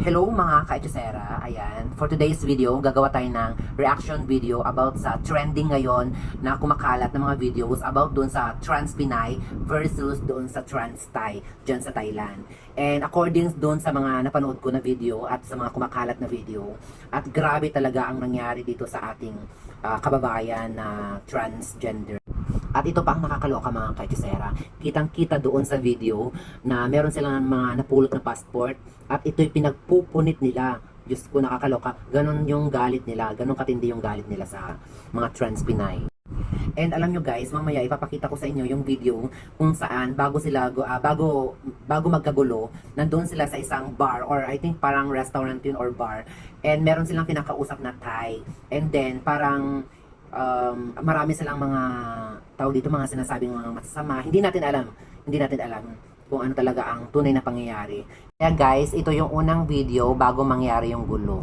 Hello mga ka-Echosera, ayan. For today's video, gagawa tayo ng reaction video about sa trending ngayon na kumakalat ng mga videos about doon sa trans Pinay versus doon sa trans Thai dyan sa Thailand. And according doon sa mga napanood ko na video at sa mga kumakalat na video, at grabe talaga ang nangyari dito sa ating ah, kababayan na transgender. At ito pa ang nakakaloka mga kaitisera. Kitang-kita doon sa video na meron silang mga napulot na passport at ito'y pinagpupunit nila. Diyos ko nakakaloka. Ganon yung galit nila. Ganon katindi yung galit nila sa mga trans Pinay. And alam nyo guys, mamaya ipapakita ko sa inyo yung video kung saan bago sila ah, bago bago magkagulo, nandoon sila sa isang bar or I think parang restaurant yun or bar. And meron silang kinakausap na Thai. And then parang um, marami silang mga tao dito mga sinasabing mga masasama. Hindi natin alam. Hindi natin alam kung ano talaga ang tunay na pangyayari. Kaya guys, ito yung unang video bago mangyari yung gulo.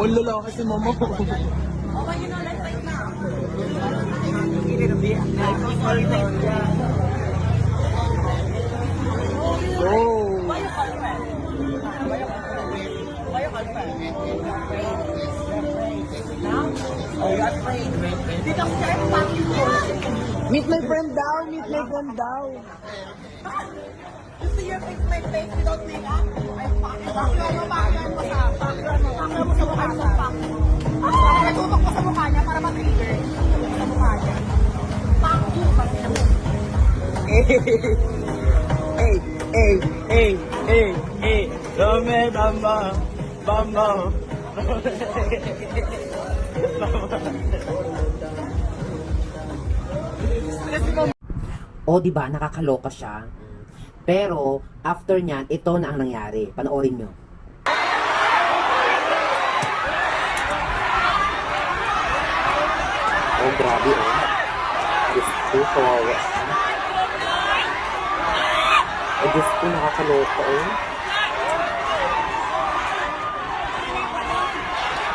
Mulo lang kasi mama ko. But you know, let's now. Oh. Why you call friend? Why you Why you call friend? Now? Oh, you're afraid. Fucking. Meet my friend daw, meet my friend daw. You see your face, my face, you don't make up? I'm fucking Bakyan mo, bakyan mo sa, mo, bakyan mo mukha mo, fuck. Bakit natutok ko sa mukha niya para ma-trigger? Sa mukha niya. Fuck you, mo. Hey, hey, hey, hey, hey. Dame bamba, bamba. O di ba nakakaloka siya. Pero after niyan, ito na ang nangyari. Panoorin nyo. Oh, grabe oh. Diyos ko, kawawa siya. Oh, Diyos ko, nakakaloka oh.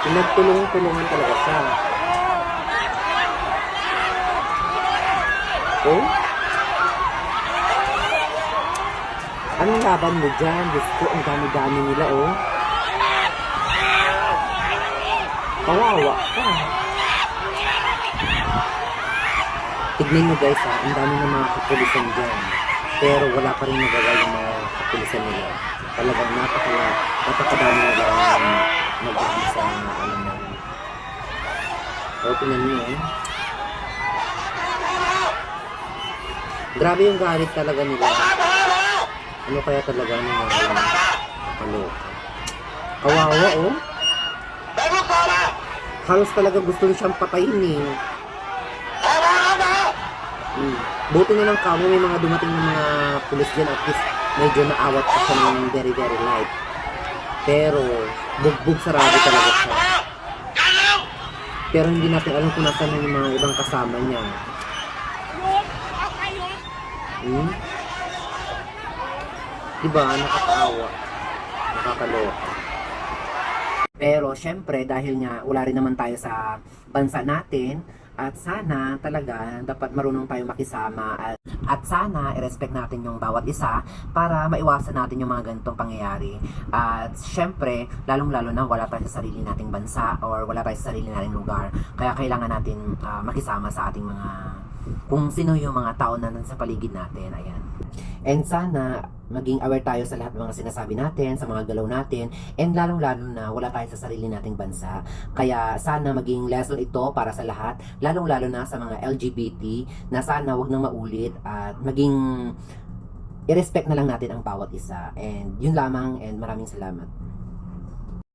Pinagtulong-tulungan talaga siya. Oh? Anong laban mo dyan? Diyos ko, ang dami-dami nila, oh. Kawawa ka. Tignan nyo guys, ha, ang dami ng mga kapulisan dyan. Pero wala pa rin nagawa yung mga kapulisan nila. Talagang napaka, napakadami nila nag-ano sa ano na. O, tingnan nyo, eh. Grabe yung galit talaga nila. Ano kaya talaga nila yung kaloka? Kawawa, oh. Halos talaga gusto niya siyang patayin, eh. Hmm. Buti na lang kamo may mga dumating ng mga pulis dyan at least medyo naawat pa siya ng very very light. Pero bugbog sarado talaga siya. Pero hindi natin alam kung nasaan na yung mga ibang kasama niya. Hmm? Diba? Nakakaawa. Nakakaloka. Pero syempre dahil nga wala rin naman tayo sa bansa natin at sana talaga dapat marunong tayo makisama at, at sana i-respect natin yung bawat isa para maiwasan natin yung mga ganitong pangyayari. At syempre, lalong-lalo na wala tayo sa sarili nating bansa or wala tayo sa sarili nating lugar. Kaya kailangan natin ah, makisama sa ating mga kung sino yung mga tao na nasa paligid natin. Ayan. And sana maging aware tayo sa lahat ng mga sinasabi natin, sa mga galaw natin, and lalong-lalo na wala tayo sa sarili nating bansa. Kaya sana maging lesson ito para sa lahat, lalong-lalo na sa mga LGBT, na sana wag nang maulit at maging i-respect na lang natin ang bawat isa. And yun lamang and maraming salamat.